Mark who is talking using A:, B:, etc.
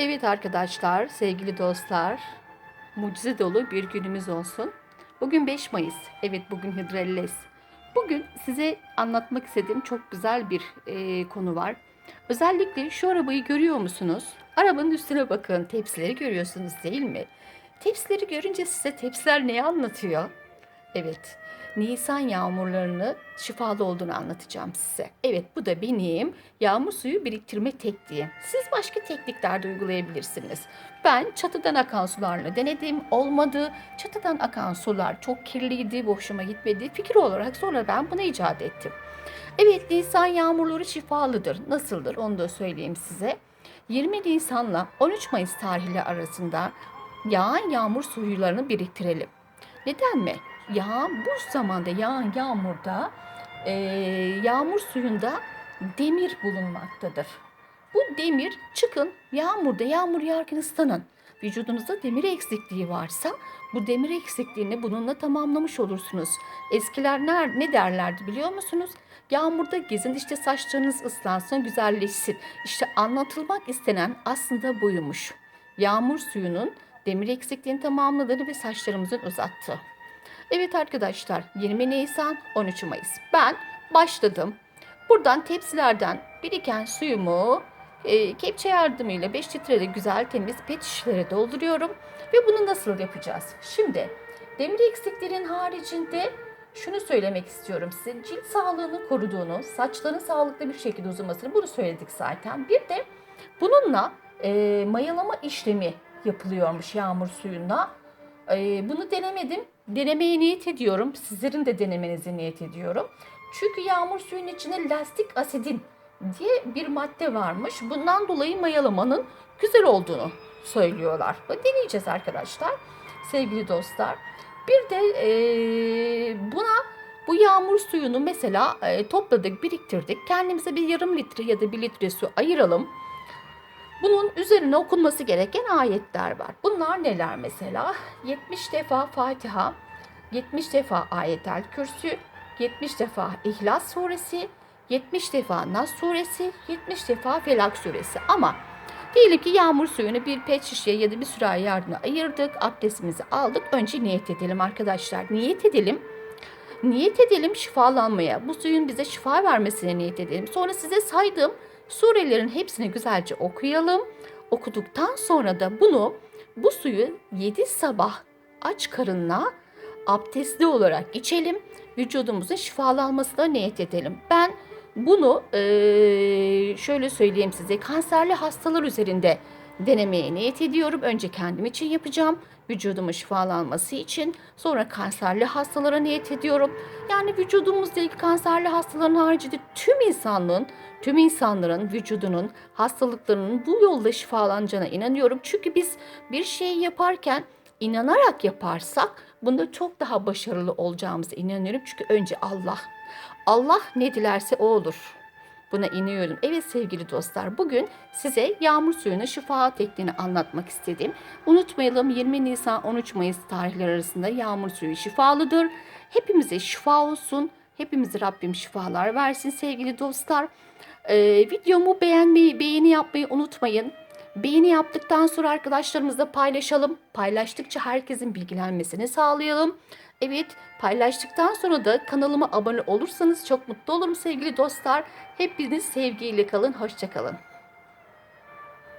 A: Evet arkadaşlar, sevgili dostlar, mucize dolu bir günümüz olsun. Bugün 5 Mayıs, evet bugün Hıdrellez. Bugün size anlatmak istediğim çok güzel bir e, konu var. Özellikle şu arabayı görüyor musunuz? Arabanın üstüne bakın, tepsileri görüyorsunuz değil mi? Tepsileri görünce size tepsiler neyi anlatıyor? Evet, Nisan yağmurlarını şifalı olduğunu anlatacağım size. Evet, bu da benim yağmur suyu biriktirme tekniğim. Siz başka teknikler de uygulayabilirsiniz. Ben çatıdan akan sularla denedim, olmadı. Çatıdan akan sular çok kirliydi, bu hoşuma gitmedi. Fikir olarak sonra ben buna icat ettim. Evet, Nisan yağmurları şifalıdır. Nasıldır onu da söyleyeyim size. 20 Nisan'la 13 Mayıs tarihleri arasında yağan yağmur suyularını biriktirelim. Neden mi? Yağ bu zamanda yağan yağmurda e, yağmur suyunda demir bulunmaktadır. Bu demir çıkın yağmurda yağmur yağarken ıslanın. Vücudunuzda demir eksikliği varsa bu demir eksikliğini bununla tamamlamış olursunuz. Eskiler ne, ne derlerdi biliyor musunuz? Yağmurda gezin işte saçlarınız ıslansın güzelleşsin. İşte anlatılmak istenen aslında buymuş. Yağmur suyunun demir eksikliğini tamamladığını ve saçlarımızın uzattığı. Evet arkadaşlar 20 Nisan 13 Mayıs. Ben başladım. Buradan tepsilerden biriken suyumu e, kepçe yardımıyla 5 litrede güzel temiz pet şişelere dolduruyorum. Ve bunu nasıl yapacağız? Şimdi demir eksiklerin haricinde şunu söylemek istiyorum size. Cilt sağlığını koruduğunu, saçların sağlıklı bir şekilde uzamasını bunu söyledik zaten. Bir de bununla e, mayalama işlemi yapılıyormuş yağmur suyunda. E, bunu denemedim. Denemeye niyet ediyorum. Sizlerin de denemenizi niyet ediyorum. Çünkü yağmur suyunun içinde lastik asidin diye bir madde varmış. Bundan dolayı mayalamanın güzel olduğunu söylüyorlar. Deneyeceğiz arkadaşlar. Sevgili dostlar. Bir de e, buna bu yağmur suyunu mesela e, topladık, biriktirdik. Kendimize bir yarım litre ya da bir litre su ayıralım. Bunun üzerine okunması gereken ayetler var. Bunlar neler mesela? 70 defa Fatiha, 70 defa Ayetel Kürsü, 70 defa İhlas Suresi, 70 defa Nas Suresi, 70 defa Felak Suresi. Ama diyelim ki yağmur suyunu bir pet şişeye ya da bir sürahi yardımına ayırdık, abdestimizi aldık. Önce niyet edelim arkadaşlar. Niyet edelim. Niyet edelim şifalanmaya. Bu suyun bize şifa vermesine niyet edelim. Sonra size saydım surelerin hepsini güzelce okuyalım. Okuduktan sonra da bunu bu suyu 7 sabah aç karınla abdestli olarak içelim. Vücudumuzun şifalanmasına niyet edelim. Ben bunu eee, şöyle söyleyeyim size kanserli hastalar üzerinde denemeye niyet ediyorum. Önce kendim için yapacağım. Vücudumun şifalanması için. Sonra kanserli hastalara niyet ediyorum. Yani vücudumuzdaki kanserli hastaların haricinde tüm insanlığın, tüm insanların vücudunun hastalıklarının bu yolda şifalanacağına inanıyorum. Çünkü biz bir şeyi yaparken inanarak yaparsak bunda çok daha başarılı olacağımıza inanıyorum. Çünkü önce Allah. Allah ne dilerse o olur. Buna inanıyorum. Evet sevgili dostlar bugün size yağmur suyunu şifa tekniğini anlatmak istedim. Unutmayalım 20 Nisan 13 Mayıs tarihleri arasında yağmur suyu şifalıdır. Hepimize şifa olsun. Hepimize Rabbim şifalar versin sevgili dostlar. Ee, videomu beğenmeyi, beğeni yapmayı unutmayın. Beğeni yaptıktan sonra arkadaşlarımızla paylaşalım. Paylaştıkça herkesin bilgilenmesini sağlayalım. Evet paylaştıktan sonra da kanalıma abone olursanız çok mutlu olurum sevgili dostlar. Hepiniz sevgiyle kalın, hoşçakalın.